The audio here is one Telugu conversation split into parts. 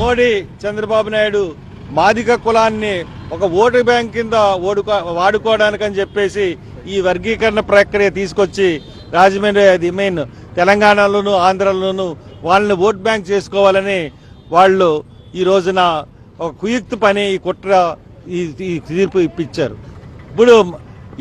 మోడీ చంద్రబాబు నాయుడు మాదిక కులాన్ని ఒక ఓటు బ్యాంక్ కింద ఓడుకో వాడుకోవడానికని చెప్పేసి ఈ వర్గీకరణ ప్రక్రియ తీసుకొచ్చి రాజమండ్రి అది మెయిన్ తెలంగాణలోను ఆంధ్రలోను వాళ్ళని ఓట్ బ్యాంక్ చేసుకోవాలని వాళ్ళు ఈ రోజున ఒక కుయుక్త పని ఈ కుట్ర ఈ ఈ తీర్పు ఇప్పించారు. ఇప్పుడు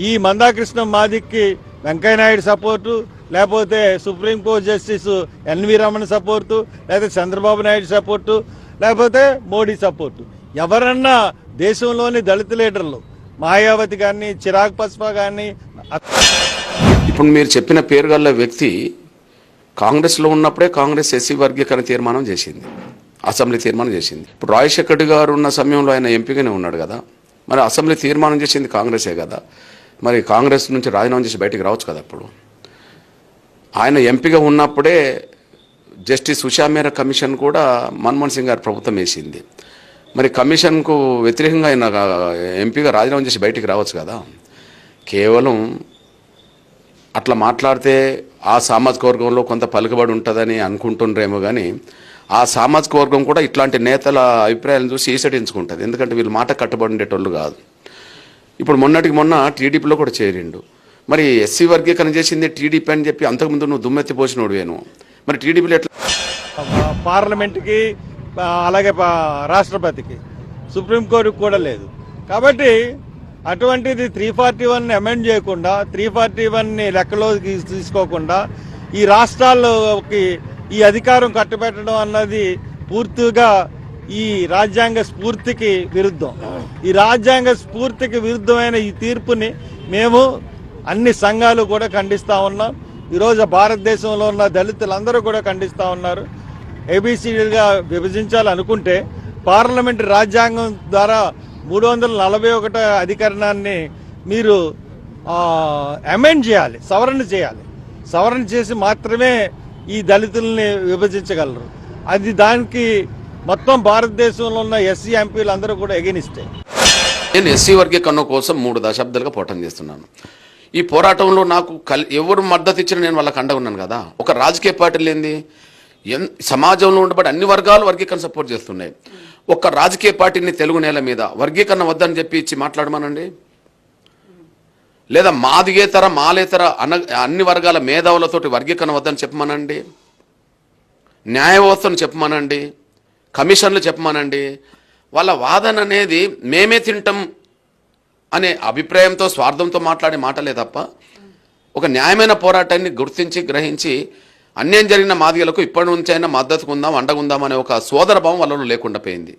ఈ మందాకృష్ణ మాదిక్కి వెంకయ్యనాయుడు సపోర్టు లేకపోతే supreme court justice NV Ramana support లేకపోతే చంద్రబాబు నాయుడు సపోర్టు లేకపోతే మోడీ సపోర్టు. ఎవరన్నా దేశంలోని దళిత లీడర్లు మాయావతి కానీ చిరాగ్ పస్పా కానీ ఇప్పుడు మీరు చెప్పిన పేరు గల వ్యక్తి కాంగ్రెస్లో ఉన్నప్పుడే కాంగ్రెస్ ఎస్సీ వర్గీకరణ తీర్మానం చేసింది. అసెంబ్లీ తీర్మానం చేసింది. ఇప్పుడు రాజశేఖర్ గారు ఉన్న సమయంలో ఆయన ఎంపీగానే ఉన్నాడు కదా. మరి అసెంబ్లీ తీర్మానం చేసింది కాంగ్రెసే కదా. మరి కాంగ్రెస్ నుంచి రాజీనామా చేసి బయటకు రావచ్చు కదా అప్పుడు ఆయన ఎంపీగా ఉన్నప్పుడే జస్టిస్ ఉషా మేర కమిషన్ కూడా మన్మోహన్ సింగ్ గారి ప్రభుత్వం వేసింది. మరి కమిషన్కు వ్యతిరేకంగా ఆయన ఎంపీగా రాజీనామా చేసి బయటికి రావచ్చు కదా. కేవలం అట్లా మాట్లాడితే ఆ సామాజిక వర్గంలో కొంత పలుకుబడి ఉంటుందని అనుకుంటుండ్రేమో కానీ ఆ సామాజిక వర్గం కూడా ఇట్లాంటి నేతల అభిప్రాయాలను చూసి ఈసడించుకుంటుంది. ఎందుకంటే వీళ్ళు మాట కట్టుబడి ఉండేటోళ్ళు కాదు. ఇప్పుడు మొన్నటికి మొన్న టీడీపీలో కూడా చేరిండు. మరి ఎస్సీ వర్గీకరణ చేసింది టీడీపీ అని చెప్పి అంతకుముందు నువ్వు దుమ్మెత్తి పోసినోడు వేను మరి టీడీపీలో ఎట్లా? పార్లమెంట్కి అలాగే రాష్ట్రపతికి. సుప్రీంకోర్టు కూడా లేదు. కాబట్టి అటువంటిది త్రీ ఫార్టీ వన్ అమెండ్ చేయకుండా త్రీ ఫార్టీ వన్ని లెక్కలో తీసుకోకుండా ఈ రాష్ట్రాల్లోకి ఈ అధికారం కట్టుబెట్టడం అన్నది పూర్తిగా ఈ రాజ్యాంగ స్ఫూర్తికి విరుద్ధం. ఈ రాజ్యాంగ స్ఫూర్తికి విరుద్ధమైన ఈ తీర్పుని మేము అన్ని సంఘాలు కూడా ఖండిస్తా ఉన్నాం. ఈరోజు భారతదేశంలో ఉన్న దళితులందరూ కూడా ఖండిస్తూ ఉన్నారు. ఏబిసిడీలుగా విభజించాలనుకుంటే పార్లమెంట్ రాజ్యాంగం ద్వారా మూడు వందల నలభై ఒకటో అధికరణాన్ని మీరు అమెండ్ చేయాలి సవరణ చేయాలి. సవరణ చేసి మాత్రమే ఈ దళితుల్ని విభజించగలరు. అది దానికి మొత్తం భారతదేశంలో ఉన్న ఎస్సీ ఎంపీలు అందరూ కూడా ఎగనిస్తే నేను ఎస్సీ వర్గీకరణ కోసం మూడు దశాబ్దాలుగా పోటం చేస్తున్నాను. ఈ పోరాటంలో నాకు కల్ ఎవరు మద్దతు ఇచ్చినా నేను వాళ్ళకి అండగా ఉన్నాను కదా. ఒక రాజకీయ పార్టీ లేనిది ఎన్ సమాజంలో ఉండబడి అన్ని వర్గాలు వర్గీకరణ సపోర్ట్ చేస్తున్నాయి. ఒక రాజకీయ పార్టీని తెలుగు నేల మీద వర్గీకరణ వద్దని చెప్పి ఇచ్చి మాట్లాడమనండి. లేదా మాదిగేతర మాలేతర అన అన్ని వర్గాల మేధావులతోటి వర్గీకరణ వద్దని చెప్పమనండి. న్యాయ వ్యవస్థను చెప్పమనండి. కమిషన్లు చెప్పమనండి. వాళ్ళ వాదన అనేది మేమే తింటాం అనే అభిప్రాయంతో స్వార్థంతో మాట్లాడే మాటలే తప్ప ఒక న్యాయమైన పోరాటాన్ని గుర్తించి గ్రహించి అన్యాయం జరిగిన మాదిగలకు ఇప్పటి నుంచైనా మద్దతుకుందాం అండగుందాం అనే ఒక సోదరభావం వాళ్ళలో లేకుండా పోయింది.